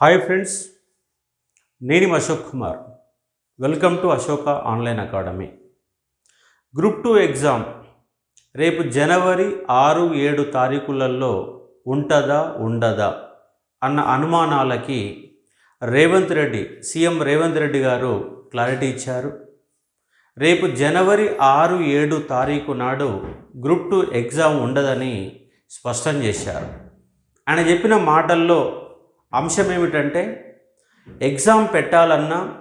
Hi friends నేను Ashok Kumar. Welcome to Ashoka online academy group two exam రేపు జనవరి ఆరు ఏడు తారీఖులలో ఉంటుందా ఉండదా అన్న అనుమానాలకి రేవంత్ రెడ్డి సీఎం రేవంత్ రెడ్డి గారు క్లారిటీ ఇచ్చారు. రేపు జనవరి ఆరు ఏడు తారీఖు నాడు గ్రూప్ టూ ఎగ్జామ్ ఉండదని స్పష్టం చేశారు. ఆయన చెప్పిన మాటల్లో అంశం ఏమిటంటే ఎగ్జామ్ పెట్టాలన్నా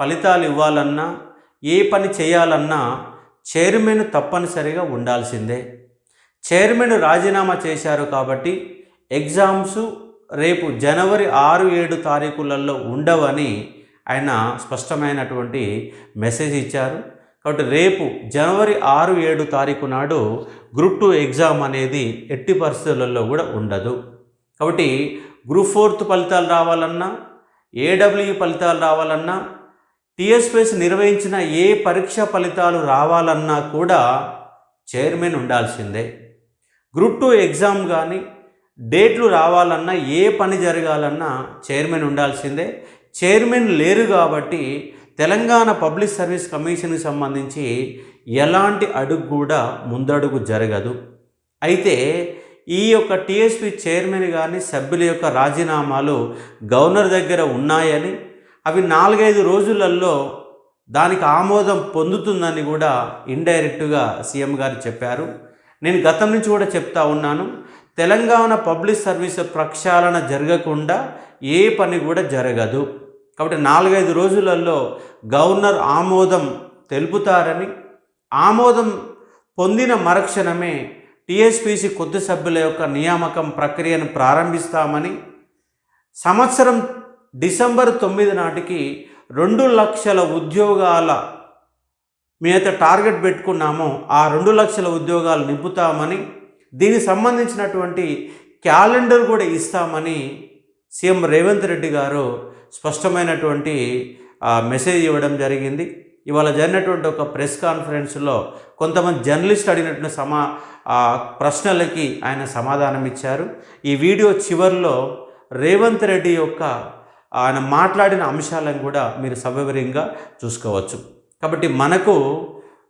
ఫలితాలు ఇవ్వాలన్నా ఏ పని చేయాలన్నా చైర్మన్ తప్పనిసరిగా ఉండాల్సిందే. చైర్మన్ రాజీనామా చేశారు కాబట్టి ఎగ్జామ్స్ రేపు జనవరి ఆరు ఏడు తారీఖులలో ఉండవని ఆయన స్పష్టమైనటువంటి మెసేజ్ ఇచ్చారు. కాబట్టి రేపు జనవరి ఆరు ఏడు తారీఖు నాడు గ్రూప్ టూ ఎగ్జామ్ అనేది ఎట్టి పరిస్థితులలో కూడా ఉండదు. కాబట్టి గ్రూప్ ఫోర్త్ ఫలితాలు రావాలన్నా ఏడబ్ల్యూ ఫలితాలు రావాలన్నా టీఎస్పీఎస్ నిర్వహించిన ఏ పరీక్ష ఫలితాలు రావాలన్నా కూడా చైర్మన్ ఉండాల్సిందే. గ్రూప్ టూ ఎగ్జామ్ కానీ డేట్లు రావాలన్నా ఏ పని జరగాలన్నా చైర్మన్ ఉండాల్సిందే. చైర్మన్ లేరు కాబట్టి తెలంగాణ పబ్లిక్ సర్వీస్ కమిషన్కి సంబంధించి ఎలాంటి అడుగు కూడా ముందడుగు జరగదు. అయితే ఈ యొక్క టీఎస్పీ చైర్మన్ కానీ సభ్యుల యొక్క రాజీనామాలు గవర్నర్ దగ్గర ఉన్నాయని అవి నాలుగైదు రోజులలో దానికి ఆమోదం పొందుతుందని కూడా ఇండైరెక్ట్గా సీఎం గారు చెప్పారు. నేను గతం నుంచి కూడా చెప్తా ఉన్నాను తెలంగాణ పబ్లిక్ సర్వీస్ ప్రక్షాళన జరగకుండా ఏ పని కూడా జరగదు. కాబట్టి నాలుగైదు రోజులలో గవర్నర్ ఆమోదం తెలుపుతారని ఆమోదం పొందిన మరక్షణమే టీఎస్పీసీ కొత్త సభ్యుల యొక్క నియామకం ప్రక్రియను ప్రారంభిస్తామని సంవత్సరం డిసెంబర్ తొమ్మిది నాటికి రెండు లక్షల ఉద్యోగాల మీద టార్గెట్ పెట్టుకున్నామో ఆ రెండు లక్షల ఉద్యోగాలు నింపుతామని దీనికి సంబంధించినటువంటి క్యాలెండర్ కూడా ఇస్తామని సీఎం రేవంత్ రెడ్డి గారు స్పష్టమైనటువంటి మెసేజ్ ఇవ్వడం జరిగింది. ఇవాళ జరిగినటువంటి ఒక ప్రెస్ కాన్ఫరెన్స్లో కొంతమంది జర్నలిస్ట్ అడిగినటువంటి సమా ప్రశ్నలకి ఆయన సమాధానం ఇచ్చారు. ఈ వీడియో చివరిలో రేవంత్ రెడ్డి యొక్క ఆయన మాట్లాడిన అంశాలను కూడా మీరు సవివరంగా చూసుకోవచ్చు. కాబట్టి మనకు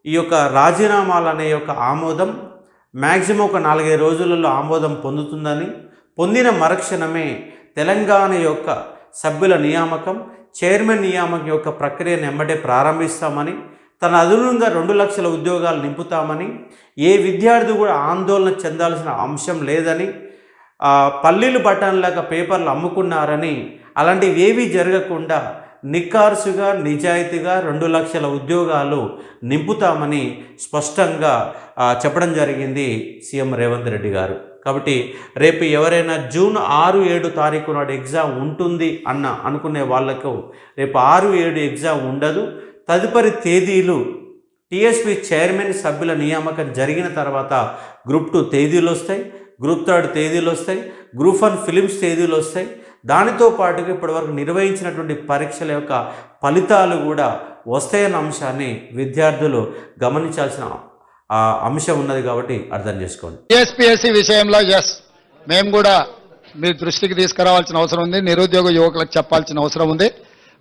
ఈ యొక్క రాజీనామాలు అనే యొక్క ఆమోదం మ్యాక్సిమం ఒక నాలుగైదు రోజులలో ఆమోదం పొందుతుందని పొందిన మరక్షణమే తెలంగాణ యొక్క సభ్యుల నియామకం చైర్మన్ నియామకం యొక్క ప్రక్రియను వెంబడే ప్రారంభిస్తామని తన అదనంగా రెండు లక్షల ఉద్యోగాలు నింపుతామని ఏ విద్యార్థి కూడా ఆందోళన చెందాల్సిన అంశం లేదని పల్లీలు బటన్లాగా పేపర్లు అమ్ముకున్నారని అలాంటివి ఏవీ జరగకుండా నిక్కార్సుగా నిజాయితీగా రెండు లక్షల ఉద్యోగాలు నింపుతామని స్పష్టంగా చెప్పడం జరిగింది సీఎం రేవంత్ రెడ్డి గారు. కాబట్టి రేపు ఎవరైనా జూన్ ఆరు ఏడు తారీఖు నాడు ఎగ్జామ్ ఉంటుంది అన్న అనుకునే వాళ్ళకు రేపు ఆరు ఏడు ఎగ్జామ్ ఉండదు. తదుపరి తేదీలు టీఎస్పీ చైర్మన్ సభ్యుల నియామకం జరిగిన తర్వాత గ్రూప్ టూ తేదీలు వస్తాయి గ్రూప్ థర్డ్ తేదీలు వస్తాయి గ్రూప్ వన్ ఫిలిమ్స్ తేదీలు వస్తాయి. దానితో పాటుగా ఇప్పటివరకు నిర్వహించినటువంటి పరీక్షల యొక్క ఫలితాలు కూడా వస్తాయన్న అంశాన్ని విద్యార్థులు గమనించాల్సిన ఆ, అంశం ఉన్నది కాబట్టి అర్థం చేసుకోండి. టీఎస్పీఎస్సీ విషయంలో ఎస్ మేము కూడా మీ దృష్టికి తీసుకురావాల్సిన అవసరం ఉంది. నిరుద్యోగ యువకులకు చెప్పాల్సిన అవసరం ఉంది.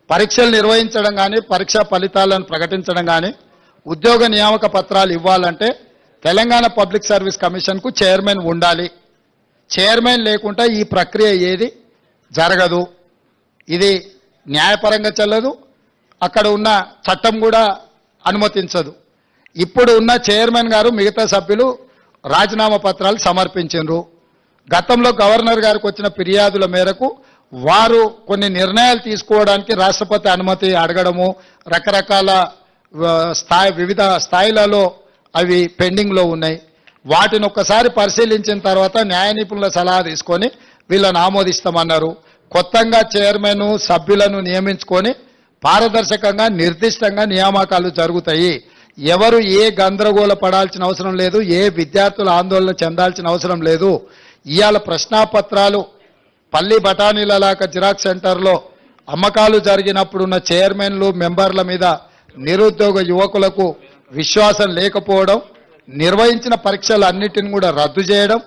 పరీక్షలు నిర్వహించడం కానీ పరీక్షా ఫలితాలను ప్రకటించడం కానీ ఉద్యోగ నియామక పత్రాలు ఇవ్వాలంటే తెలంగాణ పబ్లిక్ సర్వీస్ కమిషన్కు చైర్మన్ ఉండాలి. చైర్మన్ లేకుండా ఈ ప్రక్రియ ఏది జరగదు. ఇది న్యాయపరంగా చెల్లదు. అక్కడ ఉన్న చట్టం కూడా అనుమతించదు. ఇప్పుడు ఉన్న చైర్మన్ గారు మిగతా సభ్యులు రాజీనామా పత్రాలు సమర్పించారు గతంలో గవర్నర్ గారికి వచ్చిన ఫిర్యాదుల మేరకు వారు కొన్ని నిర్ణయాలు తీసుకోవడానికి రాష్ట్రపతి అనుమతి అడగడము రకరకాల స్థాయి వివిధ స్థాయిలలో అవి పెండింగ్లో ఉన్నాయి. వాటిని ఒక్కసారి పరిశీలించిన తర్వాత న్యాయ నిపుణుల సలహా తీసుకొని వీళ్ళని ఆమోదిస్తామన్నారు. కొత్తగా చైర్మన్ సభ్యులను నియమించుకొని పారదర్శకంగా నిర్దిష్టంగా నియామకాలు జరుగుతాయి. ఎవరు ఏ గందరగోళ పడాల్సిన అవసరం లేదు ఏ విద్యార్థులు ఆందోళన చెందాల్సిన అవసరం లేదు. ఇవాళ ప్రశ్నాపత్రాలు పల్లి బఠానీలలాగా జిరాక్స్ సెంటర్లో అమ్మకాలు జరిగినప్పుడున్న చైర్మన్లు మెంబర్ల మీద నిరుద్యోగ యువకులకు విశ్వాసం లేకపోవడం నిర్వహించిన పరీక్షలు అన్నిటిని కూడా రద్దు చేయడం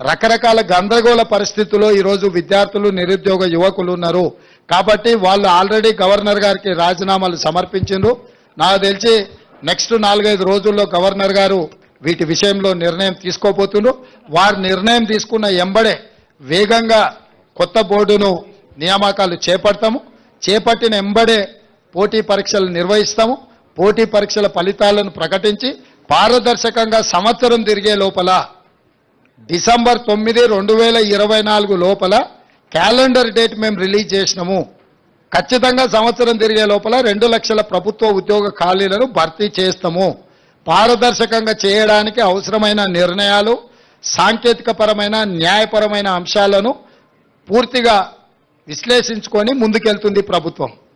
రకరకాల గందరగోళ పరిస్థితుల్లో ఈరోజు విద్యార్థులు నిరుద్యోగ యువకులు ఉన్నారు. కాబట్టి వాళ్ళు ఆల్రెడీ గవర్నర్ గారికి రాజీనామాలు సమర్పించారు నాకు తెలిసి నెక్స్ట్ నాలుగైదు రోజుల్లో గవర్నర్ గారు వీటి విషయంలో నిర్ణయం తీసుకోబోతుండ్రు వారు నిర్ణయం తీసుకున్న ఎంబడే వేగంగా కొత్త బోర్డును నియామకాలు చేపడతాము. చేపట్టిన ఎంబడే పోటీ పరీక్షలు నిర్వహిస్తాము. పోటీ పరీక్షల ఫలితాలను ప్రకటించి పారదర్శకంగా సంవత్సరం తిరిగే లోపల డిసెంబర్ తొమ్మిది రెండు వేల ఇరవై నాలుగు లోపల క్యాలెండర్ డేట్ మేము రిలీజ్ చేసినాము. ఖచ్చితంగా సంవత్సరం తిరిగే లోపల రెండు లక్షల ప్రభుత్వ ఉద్యోగ ఖాళీలను భర్తీ చేస్తాము. పారదర్శకంగా చేయడానికి అవసరమైన నిర్ణయాలు సాంకేతికపరమైన న్యాయపరమైన అంశాలను పూర్తిగా విశ్లేషించుకొని ముందుకెళ్తుంది ప్రభుత్వం.